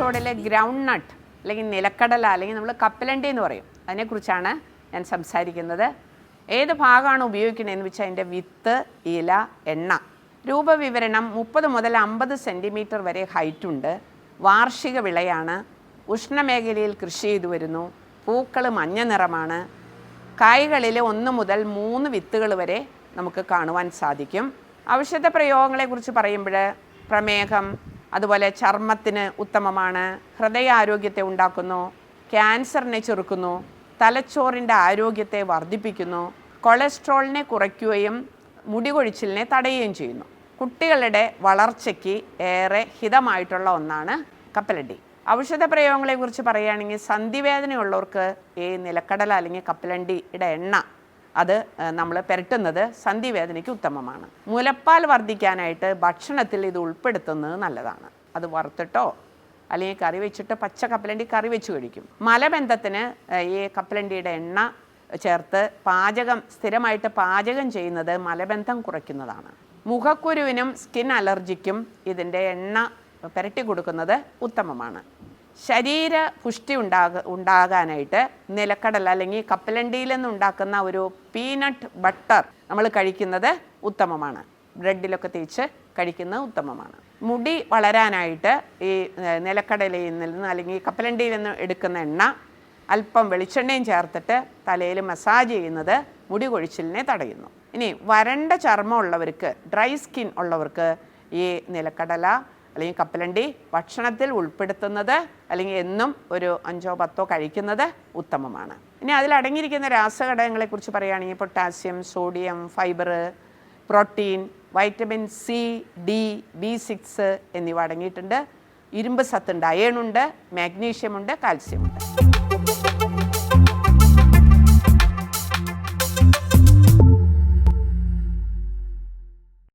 അതുപോലെ ഗ്രൗണ്ട് നട്ട് അല്ലെങ്കിൽ നിലക്കടല അല്ലെങ്കിൽ നമ്മൾ കപ്പലണ്ടി എന്ന് പറയും. അതിനെക്കുറിച്ചാണ് ഞാൻ സംസാരിക്കുന്നത്. ഏത് ഭാഗമാണ് എന്ന് വെച്ചാൽ അതിന്റെ വിത്ത് ഇല എണ്ണ. രൂപവിവരണം മുപ്പത് മുതൽ അമ്പത് സെന്റിമീറ്റർ വരെ ഹൈറ്റ് ഉണ്ട്. വാർഷിക വിളയാണ്. ഉഷ്ണമേഖലയിൽ കൃഷി ചെയ്തു വരുന്നു. പൂക്കൾ മഞ്ഞ നിറമാണ്. കായ്കളിൽ ഒന്ന് മുതൽ മൂന്ന് വിത്തുകൾ വരെ നമുക്ക് കാണുവാൻ സാധിക്കും. ഔഷധ പ്രയോഗങ്ങളെക്കുറിച്ച് പറയുമ്പോൾ പ്രമേഹം അതുപോലെ ചർമ്മത്തിന് ഉത്തമമാണ് ഹൃദയാരോഗ്യത്തെ ഉണ്ടാക്കുന്നു ക്യാൻസറിനെ ചെറുക്കുന്നു തലച്ചോറിന്റെ ആരോഗ്യത്തെ വർദ്ധിപ്പിക്കുന്നു കൊളസ്ട്രോളിനെ കുറയ്ക്കുകയും മുടി കൊഴിച്ചിലിനെ തടയുകയും ചെയ്യുന്നു. കുട്ടികളുടെ വളർച്ചയ്ക്ക് ഏറെ ഹിതമായിട്ടുള്ള ഒന്നാണ് കപ്പലണ്ടി. ഔഷധ പ്രയോഗങ്ങളെക്കുറിച്ച് പറയുകയാണെങ്കിൽ സന്ധിവേദനയുള്ളവർക്ക് ഈ നിലക്കടല അല്ലെങ്കിൽ കപ്പലണ്ടിയുടെ എണ്ണ അത് നമ്മൾ പുരട്ടുന്നത് സന്ധിവേദനയ്ക്ക് ഉത്തമമാണ്. മുലപ്പാൽ വർദ്ധിക്കാനായിട്ട് ഭക്ഷണത്തിൽ ഇത് ഉൾപ്പെടുത്തുന്നത് നല്ലതാണ്. അത് വറുത്തിട്ടോ അല്ലെങ്കിൽ കറി വെച്ചിട്ട് പച്ച കപ്പലണ്ടി കറി വെച്ച് കഴിക്കും. മലബന്ധത്തിന് ഈ കപ്പലണ്ടിയുടെ എണ്ണ ചേർത്ത് പാചകം സ്ഥിരമായിട്ട് പാചകം ചെയ്യുന്നത് മലബന്ധം കുറയ്ക്കുന്നതാണ്. മുഖക്കുരുവിനും സ്കിൻ അലർജിക്കും ഇതിന്റെ എണ്ണ പുരട്ടി കൊടുക്കുന്നത് ഉത്തമമാണ്. ശരീര പുഷ്ടി ഉണ്ടാക ഉണ്ടാകാനായിട്ട് നിലക്കടല അല്ലെങ്കിൽ കപ്പലണ്ടിയിൽ നിന്ന് ഉണ്ടാക്കുന്ന ഒരു പീനട്ട് ബട്ടർ നമ്മൾ കഴിക്കുന്നത് ഉത്തമമാണ്. ബ്രെഡിലൊക്കെ തേച്ച് കഴിക്കുന്നത് ഉത്തമമാണ്. മുടി വളരാനായിട്ട് ഈ നിലക്കടലയിൽ നിന്ന് അല്ലെങ്കിൽ കപ്പലണ്ടിയിൽ നിന്ന് എടുക്കുന്ന എണ്ണ അല്പം വെളിച്ചെണ്ണയും ചേർത്തിട്ട് തലയിൽ മസാജ് ചെയ്യുന്നത് മുടി കൊഴിച്ചിലിനെ തടയുന്നു. ഇനി വരണ്ട ചർമ്മമുള്ളവർക്ക് ഡ്രൈ സ്കിൻ ഉള്ളവർക്ക് ഈ നിലക്കടല അല്ലെങ്കിൽ കപ്പലണ്ടി ഭക്ഷണത്തിൽ ഉൾപ്പെടുത്തുന്നത് അല്ലെങ്കിൽ എന്നും ഒരു അഞ്ചോ പത്തോ കഴിക്കുന്നത് ഉത്തമമാണ്. ഇനി അതിൽ അടങ്ങിയിരിക്കുന്ന രാസഘടകങ്ങളെക്കുറിച്ച് പറയുകയാണെങ്കിൽ potassium sodium fibre protein vitamin C D B six എന്നിവ അടങ്ങിയിട്ടുണ്ട്. ഇരുമ്പ് സത്തുണ്ട് അയണുണ്ട് മാഗ്നീഷ്യമുണ്ട് കാൽസ്യമുണ്ട്.